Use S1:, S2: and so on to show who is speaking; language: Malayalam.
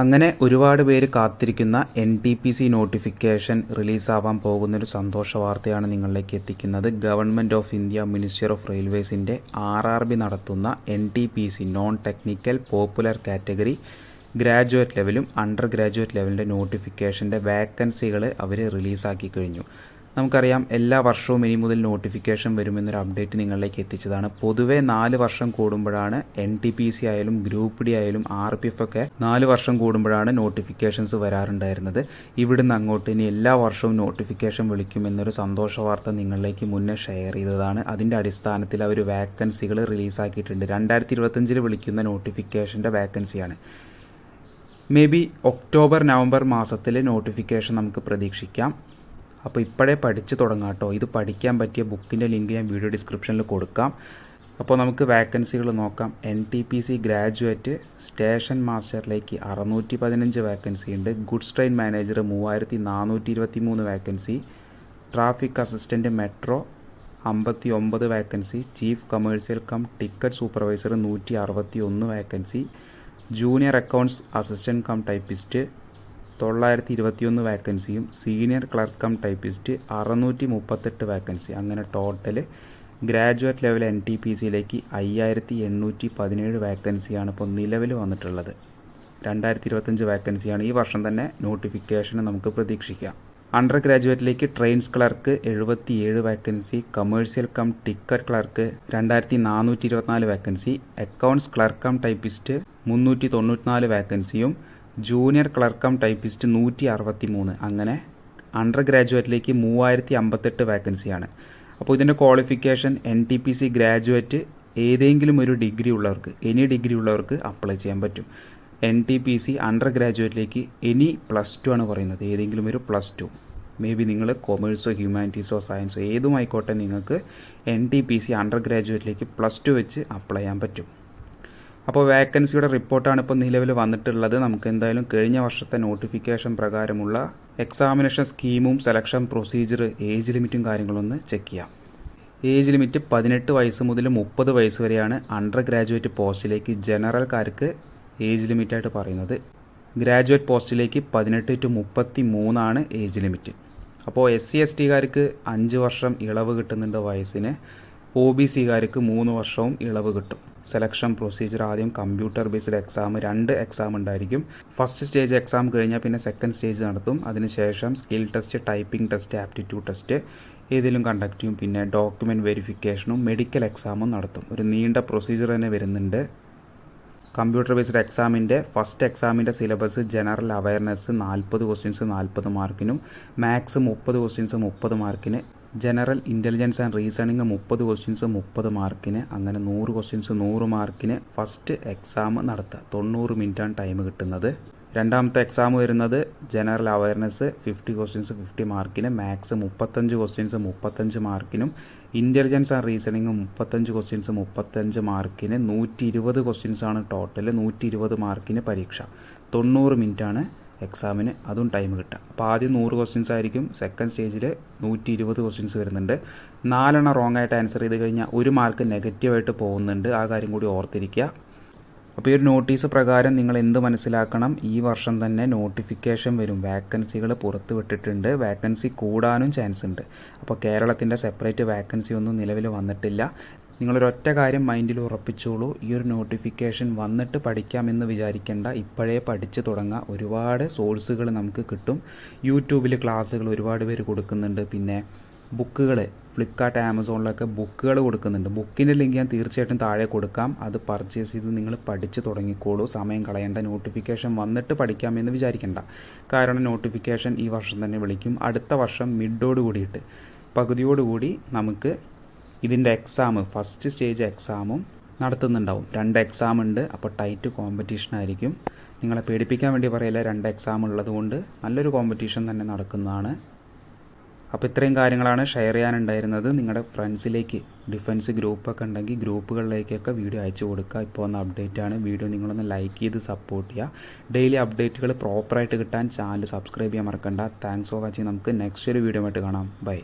S1: അങ്ങനെ ഒരുപാട് പേര് കാത്തിരിക്കുന്ന N T P C notification റിലീസാവാൻ പോകുന്നൊരു സന്തോഷ വാർത്തയാണ് നിങ്ങളിലേക്ക് എത്തിക്കുന്നത്. Government of India minister of റെയിൽവേസിന്റെ R R B നടത്തുന്ന N T P C non technical popular category graduate ലെവലും അണ്ടർ ഗ്രാജുവേറ്റ് ലെവലിന്റെ നോട്ടിഫിക്കേഷന്റെ വേക്കൻസികൾ അവർ റിലീസാക്കി കഴിഞ്ഞു. നമുക്കറിയാം എല്ലാ വർഷവും ഇനി മുതൽ നോട്ടിഫിക്കേഷൻ വരുമെന്നൊരു അപ്ഡേറ്റ് നിങ്ങളിലേക്ക് എത്തിച്ചതാണ്. പൊതുവേ നാല് വർഷം കൂടുമ്പോഴാണ് എൻ ടി പി സി ആയാലും ഗ്രൂപ്പ് ഡി ആയാലും ആർ പി എഫ് ഒക്കെ നാല് വർഷം കൂടുമ്പോഴാണ് നോട്ടിഫിക്കേഷൻസ് വരാറുണ്ടായിരുന്നത്. ഇവിടുന്ന് അങ്ങോട്ട് ഇനി എല്ലാ വർഷവും നോട്ടിഫിക്കേഷൻ വിളിക്കുമെന്നൊരു സന്തോഷ വാർത്ത നിങ്ങളിലേക്ക് മുന്നേ ഷെയർ ചെയ്തതാണ്. അതിന്റെ അടിസ്ഥാനത്തിൽ അവർ വാക്കൻസികൾ റിലീസാക്കിയിട്ടുണ്ട് രണ്ടായിരത്തി ഇരുപത്തഞ്ചിൽ വിളിക്കുന്ന നോട്ടിഫിക്കേഷന്റെ വാക്കൻസിയാണ് മേ ബി ഒക്ടോബർ നവംബർ മാസത്തിലെ നോട്ടിഫിക്കേഷൻ നമുക്ക് പ്രതീക്ഷിക്കാം. അപ്പോൾ ഇപ്പോഴേ പഠിച്ചു തുടങ്ങാം കേട്ടോ. ഇത് പഠിക്കാൻ പറ്റിയ ബുക്കിന്റെ ലിങ്ക് ഞാൻ വീഡിയോ ഡിസ്ക്രിപ്ഷനിൽ കൊടുക്കാം. അപ്പോൾ നമുക്ക് വാക്കൻസികൾ നോക്കാം. N T P C graduate station മാസ്റ്ററിലേക്ക് അറുന്നൂറ്റി പതിനഞ്ച് വാക്കൻസി ഉണ്ട്. ഗുഡ്സ് ട്രെയിൻ മാനേജർ മൂവായിരത്തി നാനൂറ്റി ഇരുപത്തി മൂന്ന് വാക്കൻസി ട്രാഫിക് അസിസ്റ്റന്റ് മെട്രോ അമ്പത്തി ഒമ്പത് vacancy chief commercial cum ticket supervisor നൂറ്റി അറുപത്തി ഒന്ന് vacancy junior accounts assistant cum typist തൊള്ളായിരത്തി ഇരുപത്തിയൊന്ന് വാക്കൻസിയും സീനിയർ ക്ലർക്ക് കം ടൈപ്പിസ്റ്റ് അറുന്നൂറ്റി മുപ്പത്തെട്ട് വാക്കൻസി അങ്ങനെ total graduate level N T P സിയിലേക്ക് അയ്യായിരത്തി എണ്ണൂറ്റി പതിനേഴ് വാക്കൻസിയാണ് ഇപ്പോൾ നിലവിൽ വന്നിട്ടുള്ളത്. രണ്ടായിരത്തി ഇരുപത്തഞ്ച് വാക്കൻസിയാണ് ഈ വർഷം തന്നെ നോട്ടിഫിക്കേഷൻ നമുക്ക് പ്രതീക്ഷിക്കാം. അണ്ടർ ഗ്രാജുവേറ്റിലേക്ക് ട്രെയിൻസ് ക്ലർക്ക് എഴുപത്തിയേഴ് vacancy commercial cum ticket clerk രണ്ടായിരത്തി നാനൂറ്റി ഇരുപത്തിനാല് vacancy accounts clerk cum typist മുന്നൂറ്റി തൊണ്ണൂറ്റിനാല് വാക്കൻസിയും ജൂനിയർ ക്ലർക്കം ടൈപ്പിസ്റ്റ് നൂറ്റി അറുപത്തി മൂന്ന് അങ്ങനെ അണ്ടർ ഗ്രാജുവേറ്റിലേക്ക് മൂവായിരത്തി അമ്പത്തെട്ട് വാക്കൻസിയാണ് അപ്പോൾ ഇതിന്റെ qualification N T P C graduate ഏതെങ്കിലും ഒരു ഡിഗ്രി ഉള്ളവർക്ക് എനി ഡിഗ്രി ഉള്ളവർക്ക് അപ്ലൈ ചെയ്യാൻ പറ്റും. N T P C under ഗ്രാജുവേറ്റിലേക്ക് any plus two ആണ് പറയുന്നത്. ഏതെങ്കിലും ഒരു പ്ലസ് ടു മേ ബി നിങ്ങൾ കൊമേഴ്സോ ഹ്യൂമാനിറ്റീസോ സയൻസോ ഏതുമായിക്കോട്ടെ നിങ്ങൾക്ക് N T P C under ഗ്രാജുവേറ്റിലേക്ക് plus two വെച്ച് അപ്ലൈ ചെയ്യാൻ പറ്റും. അപ്പോൾ വേക്കൻസിയുടെ റിപ്പോർട്ടാണ് ഇപ്പോൾ നിലവിൽ വന്നിട്ടുള്ളത്. നമുക്ക് എന്തായാലും കഴിഞ്ഞ വർഷത്തെ നോട്ടിഫിക്കേഷൻ പ്രകാരമുള്ള എക്സാമിനേഷൻ സ്കീമും സെലക്ഷൻ പ്രൊസീജിയർ ഏജ് ലിമിറ്റും കാര്യങ്ങളൊന്ന് ചെക്ക് ചെയ്യാം. ഏജ് ലിമിറ്റ് പതിനെട്ട് വയസ്സ് മുതൽ മുപ്പത് വയസ്സ് വരെയാണ് അണ്ടർ ഗ്രാജുവേറ്റ് പോസ്റ്റിലേക്ക് ജനറൽക്കാർക്ക് ഏജ് ലിമിറ്റായിട്ട് പറയുന്നത്. ഗ്രാജുവേറ്റ് പോസ്റ്റിലേക്ക് പതിനെട്ട് ടു മുപ്പത്തി മൂന്നാണ് ഏജ് ലിമിറ്റ് അപ്പോൾ എസ് സി എസ് ടിക്കാർക്ക് അഞ്ച് വർഷം ഇളവ് കിട്ടുന്നുണ്ട് വയസ്സിന്. ഒ ബി സിക്കാർക്ക് മൂന്ന് വർഷവും ഇളവ് കിട്ടും. സെലക്ഷൻ പ്രൊസീജിയർ ആദ്യം കമ്പ്യൂട്ടർ ബേസ്ഡ് എക്സാം രണ്ട് എക്സാം ഉണ്ടായിരിക്കും. ഫസ്റ്റ് സ്റ്റേജ് എക്സാം കഴിഞ്ഞാൽ പിന്നെ സെക്കൻഡ് സ്റ്റേജ് നടത്തും. അതിനുശേഷം skill test typing test aptitude test ഏതെങ്കിലും കണ്ടക്ട് ചെയ്യും. പിന്നെ ഡോക്യുമെന്റ് വെരിഫിക്കേഷനും മെഡിക്കൽ എക്സാമും നടത്തും. ഒരു നീണ്ട പ്രൊസീജിയർ തന്നെ വരുന്നുണ്ട്. കമ്പ്യൂട്ടർ ബേസ്ഡ് എക്സാമിന്റെ ഫസ്റ്റ് എക്സാമിന്റെ സിലബസ് ജനറൽ അവയർനെസ് നാൽപ്പത് ക്വസ്റ്റ്യൻസ് നാൽപ്പത് മാർക്കിനും മാത്സ് മുപ്പത് ക്വസ്റ്റ്യൻസ് മുപ്പത് മാർക്കിന് ജനറൽ ഇന്റലിജൻസ് ആൻഡ് റീസണിങ് മുപ്പത് ക്വസ്റ്റ്യൻസ് മുപ്പത് മാർക്കിന് അങ്ങനെ നൂറ് ക്വസ്റ്റ്യൻസ് നൂറ് മാർക്കിന് ഫസ്റ്റ് എക്സാം നടത്തുക. തൊണ്ണൂറ് മിനിറ്റാണ് ടൈം കിട്ടുന്നത്. രണ്ടാമത്തെ എക്സാം വരുന്നത് general awareness fifty questions fifty മാർക്കിന് മാത്സ് മുപ്പത്തഞ്ച് ക്വസ്റ്റ്യൻസ് മുപ്പത്തഞ്ച് മാർക്കിനും ഇന്റലിജൻസ് ആൻഡ് റീസണിങ് മുപ്പത്തഞ്ച് ക്വസ്റ്റ്യൻസ് മുപ്പത്തഞ്ച് മാർക്കിന് നൂറ്റി ഇരുപത് ക്വസ്റ്റ്യൻസ് ആണ് ടോട്ടൽ നൂറ്റി ഇരുപത് മാർക്കിന് പരീക്ഷ. തൊണ്ണൂറ് മിനിറ്റാണ് എക്സാമിന് അതും ടൈം കിട്ടുക. അപ്പോൾ ആദ്യം നൂറ് ക്വസ്റ്റ്യൻസ് ആയിരിക്കും. സെക്കൻഡ് സ്റ്റേജിൽ നൂറ്റി ഇരുപത് ക്വസ്റ്റ്യൻസ് വരുന്നുണ്ട്. നാലെണ്ണം റോങ് ആയിട്ട് ആൻസർ ചെയ്ത് കഴിഞ്ഞാൽ ഒരു മാർക്ക് നെഗറ്റീവായിട്ട് പോകുന്നുണ്ട്. ആ കാര്യം കൂടി ഓർത്തിരിക്കുക. അപ്പോൾ ഈ ഒരു നോട്ടീസ് പ്രകാരം നിങ്ങൾ എന്ത് മനസ്സിലാക്കണം? ഈ വർഷം തന്നെ നോട്ടിഫിക്കേഷൻ വരും. വാക്കൻസികൾ പുറത്തുവിട്ടിട്ടുണ്ട് വാക്കൻസി കൂടാനും ചാൻസ് ഉണ്ട്. അപ്പോൾ കേരളത്തിന്റെ സെപ്പറേറ്റ് വാക്കൻസി ഒന്നും നിലവിൽ വന്നിട്ടില്ല. നിങ്ങളൊരൊറ്റ കാര്യം മൈൻഡിൽ ഉറപ്പിച്ചോളൂ. ഈ ഒരു നോട്ടിഫിക്കേഷൻ വന്നിട്ട് പഠിക്കാമെന്ന് വിചാരിക്കേണ്ട. ഇപ്പോഴേ പഠിച്ചു തുടങ്ങാം. ഒരുപാട് സോഴ്സുകൾ നമുക്ക് കിട്ടും. യൂട്യൂബിൽ ക്ലാസ്സുകൾ ഒരുപാട് പേര് കൊടുക്കുന്നുണ്ട്. പിന്നെ ബുക്കുകൾ ഫ്ലിപ്കാർട്ട് ആമസോണിലൊക്കെ ബുക്കുകൾ കൊടുക്കുന്നുണ്ട്. ബുക്കിന്റെ ലിങ്ക് ഞാൻ തീർച്ചയായിട്ടും താഴെ കൊടുക്കാം. അത് പർച്ചേസ് ചെയ്ത് നിങ്ങൾ പഠിച്ച് തുടങ്ങിക്കോളൂ. സമയം കളയേണ്ട. നോട്ടിഫിക്കേഷൻ വന്നിട്ട് പഠിക്കാമെന്ന് വിചാരിക്കേണ്ട. കാരണം നോട്ടിഫിക്കേഷൻ ഈ വർഷം തന്നെ വിളിക്കും. അടുത്ത വർഷം മിഡോട് കൂടിയിട്ട്. പകുതിയോടുകൂടി നമുക്ക് ഇതിന്റെ എക്സാം ഫസ്റ്റ് സ്റ്റേജ് എക്സാമും നടത്തുന്നുണ്ടാവും. രണ്ട് എക്സാം ഉണ്ട് അപ്പോൾ ടൈറ്റ് കോമ്പറ്റീഷൻ ആയിരിക്കും. നിങ്ങളെ പേടിപ്പിക്കാൻ വേണ്ടി പറയില്ല രണ്ട് എക്സാം ഉള്ളതുകൊണ്ട് നല്ലൊരു കോമ്പറ്റീഷൻ തന്നെ നടക്കുന്നതാണ്. അപ്പോൾ ഇത്രയും കാര്യങ്ങളാണ് ഷെയർ ചെയ്യാനുണ്ടായിരുന്നത്. നിങ്ങളുടെ ഫ്രണ്ട്സിലേക്ക് ഡിഫൻസ് ഗ്രൂപ്പൊക്കെ ഉണ്ടെങ്കിൽ ഗ്രൂപ്പുകളിലേക്കൊക്കെ വീഡിയോ അയച്ചു കൊടുക്കുക. ഇപ്പോൾ ഒന്ന് അപ്ഡേറ്റ് ആണ്. വീഡിയോ നിങ്ങളൊന്ന് ലൈക്ക് ചെയ്ത് സപ്പോർട്ട് ചെയ്യുക. ഡെയിലി അപ്ഡേറ്റുകൾ പ്രോപ്പറായിട്ട് കിട്ടാൻ ചാനൽ സബ്സ്ക്രൈബ് ചെയ്യാൻ മറക്കണ്ട. താങ്ക്സ് ഫോർ വാച്ചിങ് നമുക്ക് നെക്സ്റ്റ് ഒരു വീഡിയോ ആയിട്ട് കാണാം. ബൈ